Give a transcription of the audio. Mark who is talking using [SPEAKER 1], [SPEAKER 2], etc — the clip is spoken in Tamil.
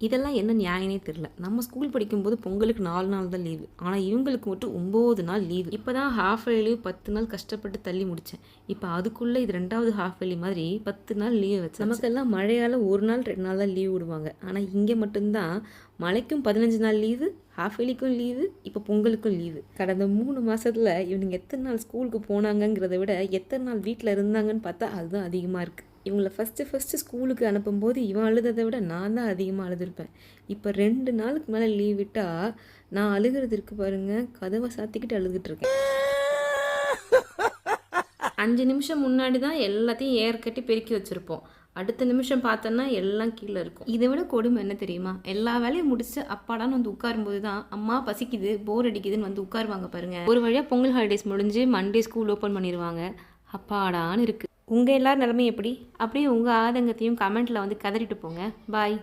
[SPEAKER 1] இதெல்லாம் என்ன நியாயனே தெரில நம்ம ஸ்கூல் படிக்கும்போது பொங்கலுக்கு நாலு நாள் தான் லீவு ஆனால் இவங்களுக்கு மட்டும் ஒம்பது நாள் லீவு இப்போ தான் ஹாஃப் லீவ் பத்து நாள் கஷ்டப்பட்டு தள்ளி முடித்தேன் இப்போ அதுக்குள்ளே இது ரெண்டாவது ஹாஃப் லீவ் மாதிரி பத்து நாள் லீவ் வச்சு நமக்கெல்லாம் மழையால் ஒரு நாள் ரெண்டு நாள் தான் லீவ் விடுவாங்க. ஆனால் இங்கே மட்டும்தான். மழைக்கும் பதினஞ்சு நாள் லீவு ஹாஃப் இயர்லிக்கும் லீவு இப்போ பொங்கலுக்கும் லீவு கடந்த மூணு மாதத்தில் இவனுங்க எத்தனை நாள் ஸ்கூலுக்கு போனாங்கங்கிறத விட எத்தனை நாள் வீட்டில் இருந்தாங்கன்னு பார்த்தா அதுதான் அதிகமாக இருக்குது இவங்களை ஃபஸ்ட்டு ஃபஸ்ட்டு ஸ்கூலுக்கு அனுப்பும்போது இவன் அழுததை விட நான் தான் அதிகமாக அழுதுருப்பேன். இப்போ ரெண்டு நாளுக்கு மேலே லீவ் விட்டால் நான் அழுகிறது இருக்கு பாருங்க கதவை சாத்திக்கிட்டு அழுதுகிட்டு இருக்கேன் அஞ்சு நிமிஷம் முன்னாடி தான் எல்லாத்தையும் ஏர் கட்டி பெருக்கி வச்சுருப்போம். அடுத்த நிமிஷம் பார்த்தோன்னா எல்லாம் கீழே இருக்கும். இதை விட கொடுமை என்ன தெரியுமா? எல்லா வேலையும் முடிச்சு அப்பாடான்னு வந்து உட்காரும்போது தான் அம்மா பசிக்குது போர் அடிக்குதுன்னு வந்து உட்காருவாங்க பாருங்க. ஒரு வழியாக பொங்கல் ஹாலிடேஸ் முடிஞ்சு மண்டே ஸ்கூல் ஓப்பன் பண்ணிடுவாங்க அப்பாடான்னு இருக்குது உங்கள் எல்லார் நிலமையும் எப்படி? அப்படியே உங்கள் ஆதங்கத்தையும் கமெண்ட்டில் வந்து கதறிட்டு போங்க. பாய்.